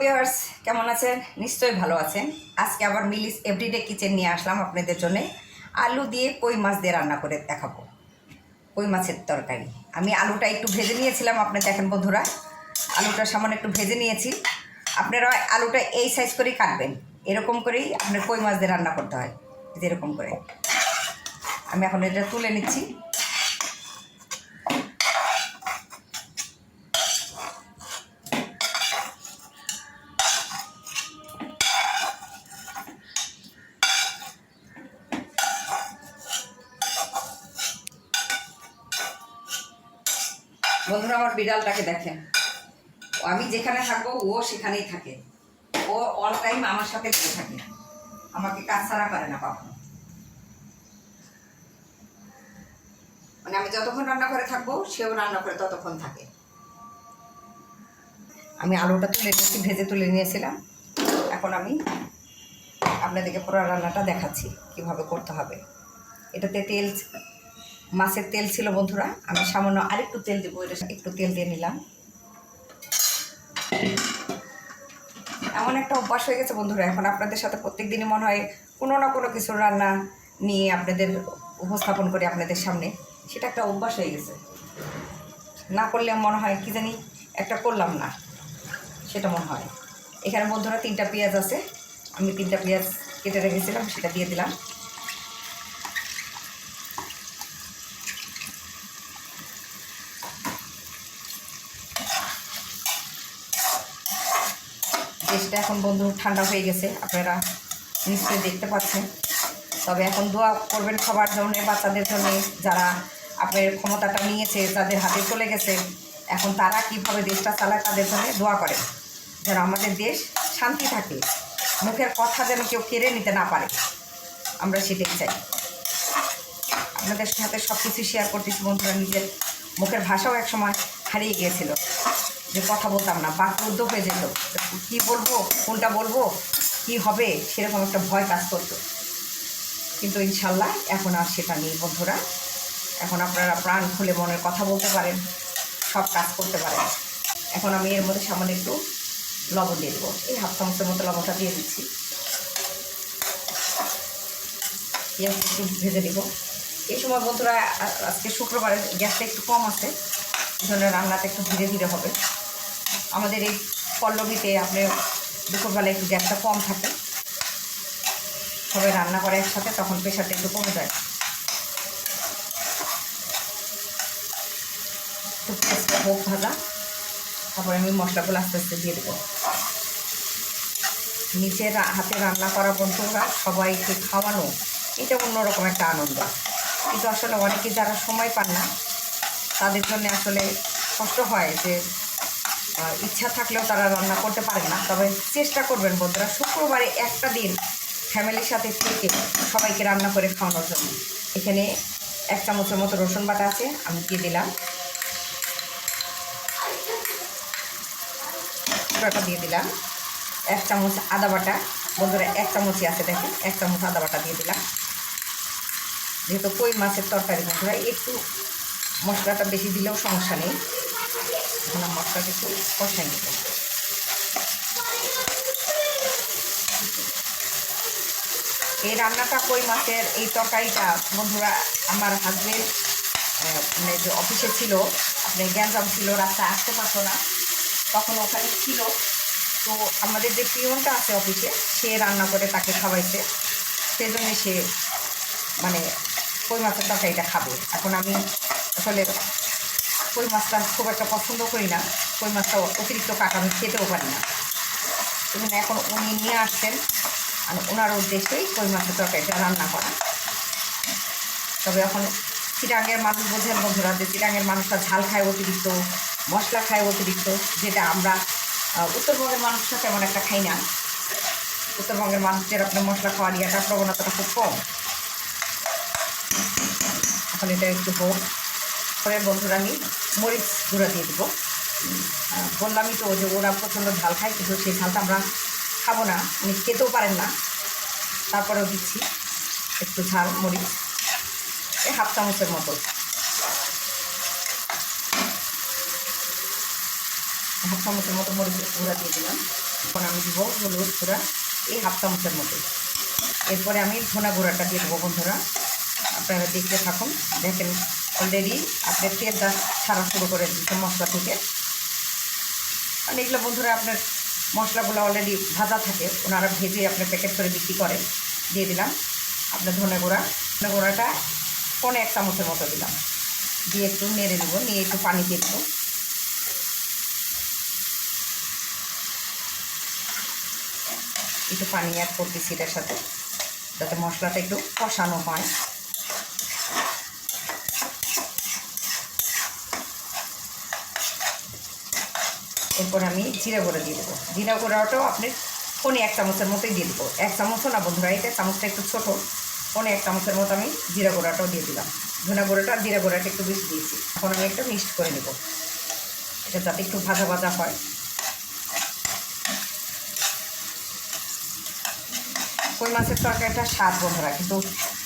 Viewers কেমন আছেন? নিশ্চয়ই ভালো আছেন। আজকে আবার মিলিস এভরিডে কিচেন নিয়ে আসলাম আপনাদের জন্য। আলু দিয়ে কই মাছ দিয়ে রান্না করে দেখাবো। কই মাছের তরকারি। আমি আলুটা একটু ভেজে নিয়েছিলাম আপনি দেখেন বন্ধুরা। আলুটা সামান্য একটু ভেজে নিয়েছি। আপনারা আলুটা এই সাইজ করেই কাটবেন। এরকম করেই আপনার কই মাছ দিয়ে রান্না করতে হয়। যেরকম করে। আমি এখন এটা তুলে নিচ্ছি। বিড়ালটাকে দেখেন। আমি যেখানে থাকব, ও সেখানেই থাকে। ও অল টাইম আমার সাথে পড়ে থাকে। আমাকে কাজ ছাড়া করে না কখনো। মানে আমি যতক্ষণ রান্না করে থাকব, সেও রান্না করে ততক্ষণ থাকে। আমি আলুটা তুলে নিয়েছি, ভেজে তুলে নিয়েছিলাম। এখন আমি আপনাদেরকে পুরো রান্নাটা দেখাচ্ছি, কীভাবে করতে হবে। এটাতে তেল মাছের তেল ছিল বন্ধুরা, আমি সামান্য আরেকটু তেল দেবো, এটা একটু তেল দিয়ে নিলাম। এমন একটা অভ্যাস হয়ে গেছে বন্ধুরা, এখন আপনাদের সাথে প্রত্যেক দিনই মনে হয় কোনো না কোনো কিছু রান্না নিয়ে আপনাদের উপস্থাপন করি আপনাদের সামনে, সেটা একটা অভ্যাস হয়ে গেছে। না করলে মনে হয় কি জানি, একটা করলাম না, সেটা মনে হয়। এখানে বন্ধুরা তিনটা পেঁয়াজ আছে, আমি তিনটা পেঁয়াজ কেটে রেখেছিলাম, সেটা দিয়ে দিলাম। দেশটা এখন বন্ধু ঠান্ডা হয়ে গেছে, আপনারা নিশ্চয়ই দেখতে পাচ্ছেন। তবে এখন দোয়া করবেন সবার জন্য, বাচ্চাদের জন্য, যারা আপনার ক্ষমতাটা নিয়েছে তাদের হাতে চলে গেছে, এখন তারা কীভাবে দেশটা চালায় তাদের জন্য দোয়া করেন। যেন আমাদের দেশ শান্তি থাকে, মুখের কথা যেন কেউ কেড়ে নিতে না পারে। আমরা সেটাই চাই। আপনাদের সাথে সব কিছু শেয়ার করতেছি বন্ধুরা, নিজের মুখের ভাষাও একসময় হারিয়ে গিয়েছিল। যে কথা বলতাম না বাকরুদ্ধ হয়ে যেত। কি বলব, কোনটা বলব, কি হবে, সেরকম একটা ভয় কাজ করতো। কিন্তু ইনশাল্লাহ এখন আর সেটা নেই বন্ধুরা। এখন আপনারা প্রাণ খুলে মনের কথা বলতে পারেন, সব কাজ করতে পারেন। এখন আমি এর মধ্যে সামান্য একটু লবণ দিয়ে দেবো। এই হাফ চামচের মতো লবণটা দিয়ে দিচ্ছি। পেঁয়াজ একটু ভেজে দেবো এই সময় বন্ধুরা আজকে শুক্রবারে গ্যাসটা একটু কম আছে জন্য রান্নাটা একটু ধীরে ধীরে হবে। আমাদের এই পল্লবীতে আপনি দুপুরবেলা একটু গ্যাসটা কম থাকে। সবাই রান্না করে একসাথে, তখন প্রেশারটা একটু কমে যায়। একটু পেঁয়াজটা হোক ভাজা, তারপরে আমি মশলাগুলো আস্তে আস্তে দিয়ে দেবো। নিজের হাতে রান্না করা বন্ধুরা সবাইকে খাওয়ানো, এটা অন্যরকম একটা আনন্দ। কিন্তু আসলে অনেকে যারা সময় পান না, তাদের জন্য আসলে কষ্ট হয় যে ইচ্ছা থাকলেও তারা রান্না করতে পারে না। তবে চেষ্টা করবেন বন্ধুরা, শুক্রবারে একটা দিন ফ্যামিলির সাথে থেকে সবাইকে রান্না করে খাওয়ানোর জন্য। এখানে এক চামচের মতো রসুন বাটা আছে, আমি দিয়ে দিলাম। পুরোটা দিয়ে দিলাম। এক চামচ আদা বাটা, বন্ধুরা এক চামচই আছে দেখেন, এক চামচ আদা বাটা দিয়ে দিলাম। যেহেতু কই মাছের তরকারি, বন্ধুরা, একটু মশলাটা বেশি দিলেও সমস্যা নেই। মশলাটা একটু কষাই নেব এই রান্নাটা কই মাছের? এই তরকারিটা, বন্ধুরা, আমার হাজবেন্ড মানে যে অফিসে ছিল, আপনি গ্যাঞ্জাম ছিল, রাস্তায় আসতে পারতো না। তখন ওখানে ছিল। তো আমাদের যে পিয়নটা আছে অফিসে সে রান্না করে তাকে খাওয়াইছে। সেজন্য সে মানে কই মাছের তরকারিটা খাবে। এখন আমি আসলে কই মাছটা খুব একটা পছন্দ করি না। কই মাছটা অতিরিক্ত কাটা আমি খেতেও পারি না। জন্য এখন উনি নিয়ে আসছেন। আর ওনার উদ্দেশ্যেই কই মাছের তরকারিটা রান্না করা। তবে এখন চিরাঙের মানুষ বোঝেন বন্ধুরা যে চিরাঙের মানুষরা ঝাল খায় অতিরিক্ত, মশলা খায় অতিরিক্ত, যেটা আমরা উত্তরবঙ্গের মানুষরা তেমন একটা খাই না। উত্তরবঙ্গের মানুষদের আপনার মশলা খাওয়ার ইয়াটা প্রবণতাটা খুব কম। এখন এটা একটু হোক। পরে বন্ধুরা আমি মরিচ গুঁড়া দিয়ে দেবো। বললামই তো যে ওরা প্রচণ্ড ঝাল খায়, কিন্তু সেই ঝালটা আমরা খাব না। উনি খেতেও পারেন না। তারপরেও দিচ্ছি একটু ঝাল, মরিচ। এই হাফ চামচের মতো। হাফ চামচের মতো মরিচ গুঁড়া দিয়ে দিলাম। এখন আমি দিব হলুদ গুঁড়া, এই হাফ চামচের মতো। এরপরে আমি ধনা গুঁড়াটা দিয়ে দেবো বন্ধুরা। আপনারা দেখতে থাকুন, দেখেন অলরেডি আপনার তেলটা ছাড়া শুরু করে দিচ্ছে মশলা থেকে। কারণ এগুলো বন্ধুরা আপনার মশলাগুলো অলরেডি ভাজা থাকে, ওনারা ভেজে আপনার প্যাকেট করে বিক্রি করে। দিয়ে দিলাম আপনার ধনে গুঁড়া। ধনে গুঁড়াটা পনে এক চামচের মতো দিলাম। দিয়ে একটু নেড়ে নেব, নিয়ে একটু পানি দিয়ে দেবো একটু পানি অ্যাড করতেছি এটার সাথে, যাতে মশলাটা একটু কষানো হয়। এরপর আমি জিরা গুঁড়ো দিয়ে দেবো। জিরা গুঁড়োটাও আপনি পনে এক চামচের মতোই দিয়ে দেবো। এক চামচও না বন্ধুরা, এটা চামচটা একটু ছোটো, পনে এক চামচের মতো আমি জিরা গুঁড়াটাও দিয়ে দিলাম। ধনা গুঁড়োটা আর জিরা গুঁড়াটা একটু বেশি দিয়েছি। এখন আমি একটু মিক্সড করে নেব। এটা যাতে একটু ভাজা ভাজা হয়। কই মাছের তরকারিটা স্বাদ বন্ধুরা, কিন্তু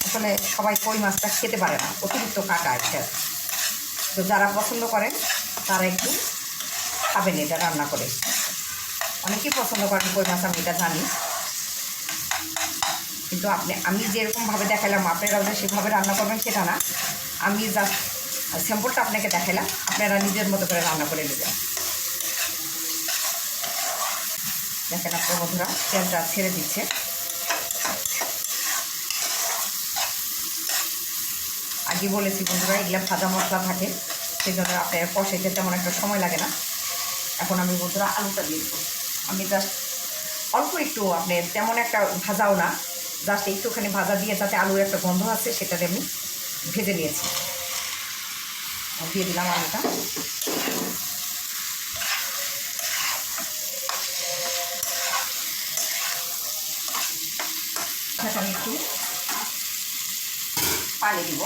আসলে সবাই কই মাছটা খেতে পারে না। অতিরিক্ত কাটা একটা। তো যারা পছন্দ করেন, তারা একটু খাবেন, এটা রান্না করে। অনেকেই পছন্দ করেন কই মাছ, আমি এটা জানি। কিন্তু আপনি, আমি যেরকমভাবে দেখালাম আপনারাও যে সেভাবে রান্না করবেন সেটা না। আমি জাস্ট স্যাম্পলটা আপনাকে দেখালাম, আপনারা নিজের মতো করে রান্না করে নেবেন। দেখেন আপনার বন্ধুরা, তেলটা ছেড়ে দিচ্ছে। আগে বলেছি বন্ধুরা, এগুলো ভাজা মশলা থাকে সেই জন্য আপনার কষাইতে তেমন একটা সময় লাগে না। এখন আমি বন্ধুরা আলুটা দিয়ে দেবো। আমি জাস্ট অল্প একটু আপনি তেমন একটা ভাজাও না জাস্ট একটুখানি ভাজা দিয়ে যাতে আলুর একটা গন্ধ আছে সেটাতে আমি ভেজে নিয়েছি। দিয়ে দিলাম আলুটা। আচ্ছা, আমি একটু পানি দিব।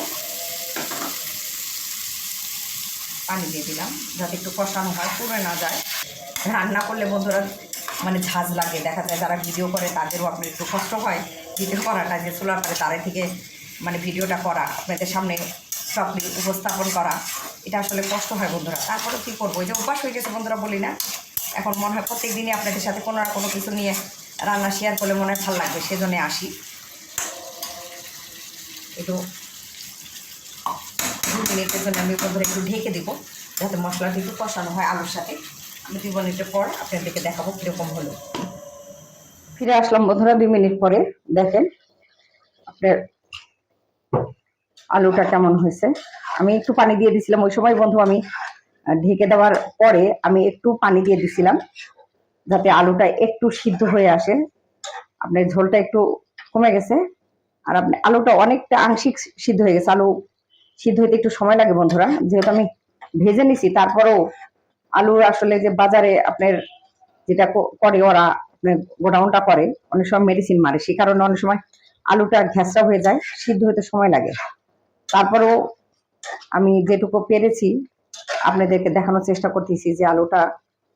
পানি দিয়ে দিলাম, যাতে একটু কষানো হয়, পুড়ে না যায়। রান্না করলে বন্ধুরা মানে ঝাঁজ লাগে, দেখা যায় যারা ভিডিও করে তাদেরও আপনার একটু কষ্ট হয়। ভিডিও করাটা যে চুলার পরে তাদের থেকে মানে ভিডিওটা করা, আপনাদের সামনে সবলি উপস্থাপন করা, এটা আসলে কষ্ট হয় বন্ধুরা। তারপরে কী করব? যে অভ্যাস হয়ে গেছে বন্ধুরা, বলি না। এখন মনে হয় প্রত্যেক দিনই আপনাদের সাথে কোনো না কোনো কিছু নিয়ে রান্না শেয়ার করলে মনে হয় ভালো লাগবে, সেজন্য আসি। একটু দু মিনিটের জন্য আমি বন্ধুরা একটু ঢেকে দেবো, যাতে মশলাটা একটু কষানো হয় আলুর সাথে। আমি দুই মিনিটের পর আপনাদেরকে দেখাবো কীরকম হলো। ফিরে আসলাম বন্ধুরা দুই মিনিট পরে, দেখেন আপনার আলুটা কেমন হয়েছে। আমি একটু পানি দিয়ে দিছিলাম, ওই সময় বন্ধু আমি ঢেকে দেওয়ার পরে আমি একটু পানি দিয়ে দিছিলাম, যাতে আলুটা একটু সিদ্ধ হয়ে আসে। আপনার ঝোলটা একটু কমে গেছে, আর আপনি আলুটা অনেকটা আংশিক সিদ্ধ হয়ে গেছে, আলু সিদ্ধ হতে একটু সময় লাগে, বন্ধুরা। যেহেতু আমি ভেজে নিছি, তারপরেও আলু আসলে যে বাজারে আপনার যেটা করে ওরা গোডাউনটা করে, অনেক সময় মেডিসিন মারে। সে কারণে অনেক সময় আলুটা ঘ্যাসটা হয়ে যায়, সিদ্ধ হতে সময় লাগে। তারপরেও আমি যেটুকু পেরেছি, আপনাদেরকে দেখানোর চেষ্টা করতেছি যে আলুটা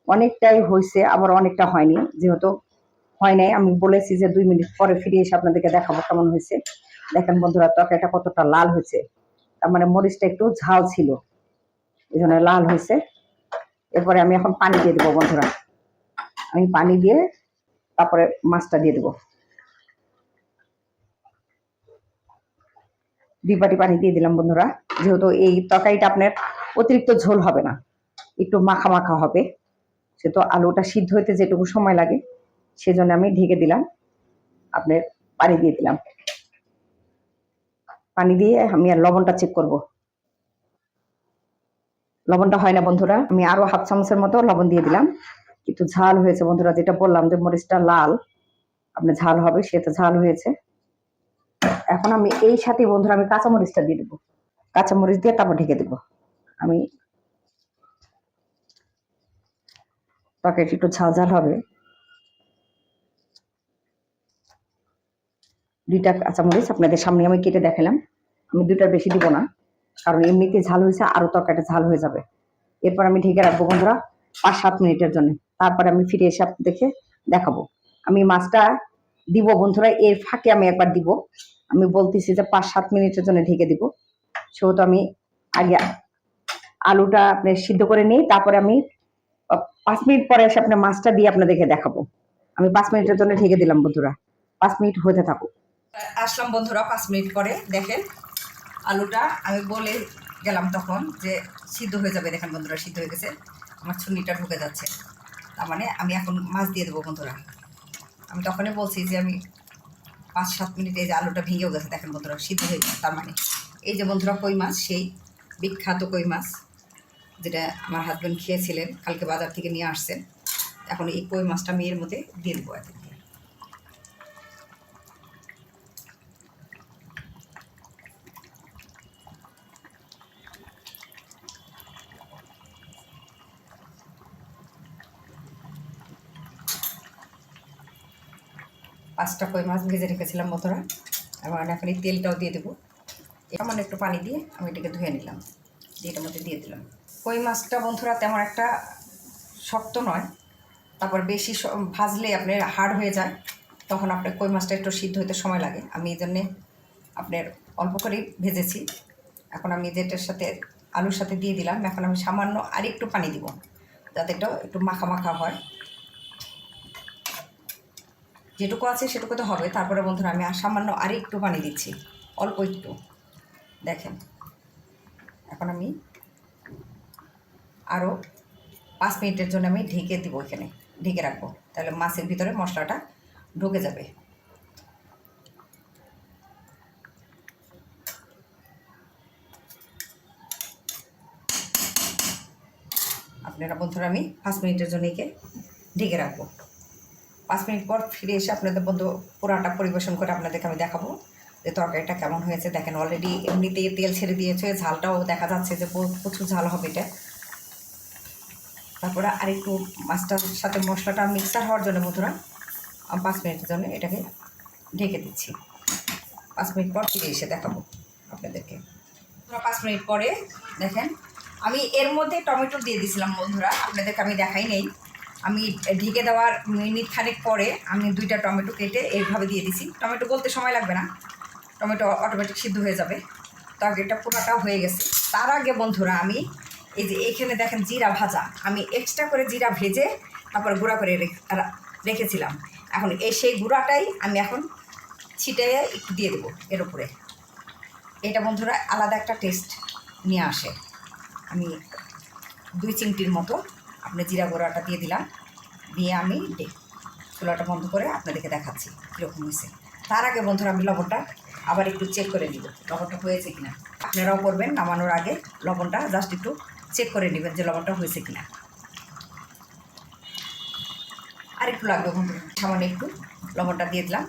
অনেকটাই হয়েছে আবার অনেকটা হয়নি। যেহেতু হয় নাই, আমি বলেছি যে দুই মিনিট পরে ফিরে এসে আপনাদেরকে দেখাবো কেমন হয়েছে দেখেন বন্ধুরা, তরকারিটা কতটা লাল হয়েছে মানে মরিচটা একটু ঝাল ছিল। এই জন্য লাল হয়েছে। এরপরে আমি এখন পানি দিয়ে দেবো বন্ধুরা। আমি পানি দিয়ে তারপরে মাছটা দিয়ে দেবো। দুই বাটি পানি দিয়ে দিলাম বন্ধুরা। যেহেতু এই তরকারিটা আপনার অতিরিক্ত ঝোল হবে না, একটু মাখা মাখা হবে। সেহেতু আলুটা সিদ্ধ হইতে যেটুকু সময় লাগে, সেজন্য আমি ঢেকে দিলাম। আপনার পানি দিয়ে দিলাম। পানি দিয়ে আমি আর লবণটা চেক করব। লবণটা হয় না বন্ধুরা, আমি আরও হাফ চামচের মতো লবণ দিয়ে দিলাম। কিন্তু ঝাল হয়েছে বন্ধুরা, যেটা বললাম যে মরিচটা লাল আপনার ঝাল হবে, সেটা ঝাল হয়েছে। এখন আমি এই সাথে বন্ধুরা, আমি কাঁচামরিচটা দিয়ে দেবো। কাঁচামরিচ দিয়ে তারপর ঢেকে দেবো। আমি তরকারিটা একটু ঝাল ঝাল হবে। দুইটা কাঁচামরিচ আপনাদের সামনে আমি কেটে দেখালাম। আমি দুইটার বেশি দিব না, কারণ এমনিতে ঝাল হয়েছে, আরও তরকারিটা ঝাল হয়ে যাবে। এরপর আমি ঢেকে রাখব বন্ধুরা পাঁচ সাত মিনিটের জন্য। তারপরে আমি ফিরে এসে আপনাদেরকে দেখাবো। আমি মাছটা দিব বন্ধুরা, এর ফাঁকে আমি একবার দিব। আমি বলতেছি যে পাঁচ সাত মিনিটের জন্য ঢেকে দিব। সেহেতু আমি আগে আলুটা আপনি সিদ্ধ করে নিই তারপরে আমি পাঁচ মিনিট পরে এসে আপনার মাছটা দিয়ে আপনাদেরকে দেখাবো। আমি পাঁচ মিনিটের জন্য ঢেকে দিলাম বন্ধুরা। পাঁচ মিনিট হতে থাকুক। আসলাম বন্ধুরা পাঁচ মিনিট পরে, দেখেন আলুটা আমি বলে গেলাম তখন যে সিদ্ধ হয়ে যাবে। দেখেন বন্ধুরা, সিদ্ধ হয়ে গেছে। আমার ছুনিটা ঢুকে যাচ্ছে। তার মানে আমি এখন মাছ দিয়ে দেবো বন্ধুরা। আমি তখনই বলছি যে আমি পাঁচ সাত মিনিটে এই যে আলুটা ভেঙেও গেছে, দেখেন বন্ধুরা, সিদ্ধ হয়ে গেছে। তার মানে এই যে বন্ধুরা কই মাছ, সেই বিখ্যাত কই মাছ যেটা আমার হাজব্যান্ড খেয়েছিলেন, কালকে বাজার থেকে নিয়ে আসছেন। এখন এই কই মাছটা মেয়ের মধ্যে দিয়ে দেবো পাঁচটা কই মাছ ভেজে রেখেছিলাম বন্ধুরা। এবং এখন এই তেলটাও দিয়ে দেবো। সামান্য একটু পানি দিয়ে আমি এটাকে ধুয়ে নিলাম। দিয়ে এটার মধ্যে দিয়ে দিলাম। কই মাছটা বন্ধুরা তেমন একটা শক্ত নয়। তারপর বেশি ভাজলে আপনার হার্ড হয়ে যায়। তখন আপনার কই মাছটা একটু সিদ্ধ হতে সময় লাগে। আমি এই জন্যে আপনার অল্প করেই ভেজেছি। এখন আমি যেটার সাথে আলুর সাথে দিয়ে দিলাম, এখন আমি সামান্য আর একটু পানি দিব। যাতে এটা একটু মাখা মাখা হয়। যেটুকু আছে সেটুকু তো হবে। তারপরে বন্ধুরা আমি সামান্য আর একটু পানি দিচ্ছি। অল্প একটু। দেখেন। এখন আমি আরও পাঁচ মিনিটের জন্য আমি ঢেকে দিব এখানে। ঢেকে রাখব। তাহলে মাছের ভিতরে মশলাটা ঢুকে যাবে। আপনারা বন্ধুরা আমি পাঁচ মিনিটের জন্য একে ঢেকে রাখব। পাঁচ মিনিট পর ফিরে এসে আপনাদের বন্ধু পুরাটা পরিবেশন করে আপনাদেরকে আমি দেখাবো যে তরকারিটা কেমন হয়েছে। দেখেন অলরেডি এমনিতেই তেল ছেড়ে দিয়েছে, ঝালটাও দেখা যাচ্ছে যে প্রচুর ঝাল হবে এটা। তারপরে আরেকটু মাছটার সাথে মশলাটা মিক্সার হওয়ার জন্য বন্ধুরা পাঁচ মিনিটের জন্য এটাকে ঢেকে দিচ্ছি। পাঁচ মিনিট পর ফিরে এসে দেখাবো আপনাদেরকে। পাঁচ মিনিট পরে দেখেন, আমি এর মধ্যে টমেটো দিয়ে দিয়েছিলাম বন্ধুরা, আপনাদেরকে আমি দেখাই নেই। আমি ঢেকে দেওয়ার মিনিট খানেক পরে আমি দুইটা টমেটো কেটে এইভাবে দিয়ে দিছি। টমেটো বলতে সময় লাগবে না। টমেটো অটোমেটিক সিদ্ধ হয়ে যাবে। তরকারিটা পুরোটা হয়ে গেছে। তার আগে বন্ধুরা আমি এই যে এইখানে দেখেন জিরা ভাজা। আমি এক্সট্রা করে জিরা ভেজে তারপর গুঁড়া করে রেখে- রেখেছিলাম। এখন এই সেই গুঁড়াটাই আমি এখন ছিটে একটু দিয়ে দেবো এর উপরে। এটা বন্ধুরা আলাদা একটা টেস্ট নিয়ে আসে। আমি দুই চিমটির মতো আপনি জিরা গোড়াটা দিয়ে দিলাম। দিয়ে আমি চুলাটা বন্ধ করে আপনাদেরকে দেখাচ্ছি কীরকম হয়েছে। তার আগে বন্ধুরা আমি লবণটা আবার একটু চেক করে নিব, লবণটা হয়েছে কিনা। আপনারাও করবেন, নামানোর আগে লবণটা জাস্ট একটু চেক করে নেবেন যে লবণটা হয়েছে কিনা। আর একটু লাগবে বন্ধুরা, সামান্য একটু লবণটা দিয়ে দিলাম।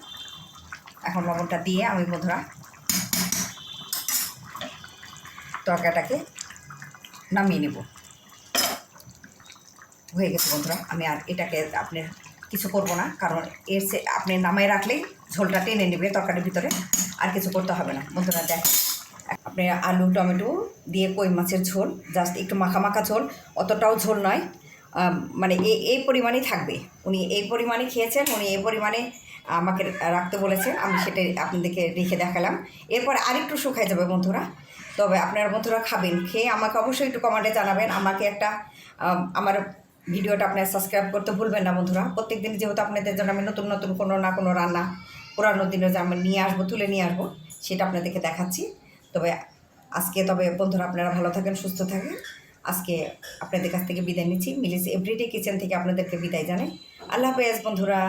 এখন লবণটা দিয়ে আমি বন্ধুরা তরকারিটাকে নামিয়ে নেব। হয়ে গেছে বন্ধুরা। আমি আর এটাকে আপনার কিছু করব না, কারণ এর সে আপনি নামায় রাখলেই ঝোলটা টেনে নেবে তরকারির ভিতরে, আর কিছু করতে হবে না। বন্ধুরা, দেখ, আপনি আলু, টমেটো দিয়ে কই মাছের ঝোল, জাস্ট একটু মাখা মাখা ঝোল, অতটাও ঝোল নয়। মানে এই এই পরিমাণেই থাকবে। উনি এই পরিমাণে খেয়েছেন, উনি এই পরিমাণে আমাকে রাখতে বলেছেন আমি সেটা আপনাদেরকে রেখে দেখালাম। এরপর আরেকটু শুকাই যাবে বন্ধুরা। তবে আপনারা বন্ধুরা খাবেন, খেয়ে আমাকে অবশ্যই একটু কমেন্টে জানাবেন। আমাকে একটা আমার ভিডিওটা আপনারা সাবস্ক্রাইব করতে ভুলবেন না বন্ধুরা। প্রত্যেক দিন যেহেতু আপনাদের জন্য আমি নতুন নতুন কোনো না কোনো রান্না, পুরানো দিনে যে আমি নিয়ে আসব, তুলে নিয়ে আসব, সেটা আপনাদেরকে দেখাচ্ছি। তবে আজকে তবে বন্ধুরা আপনারা ভালো থাকেন, সুস্থ থাকেন। আজকে আপনাদের কাছ থেকে বিদায় নিচ্ছি। মিলিস এভরিডে কিচেন থেকে আপনাদেরকে বিদায় জানাই। আল্লাহ হাফেজ বন্ধুরা।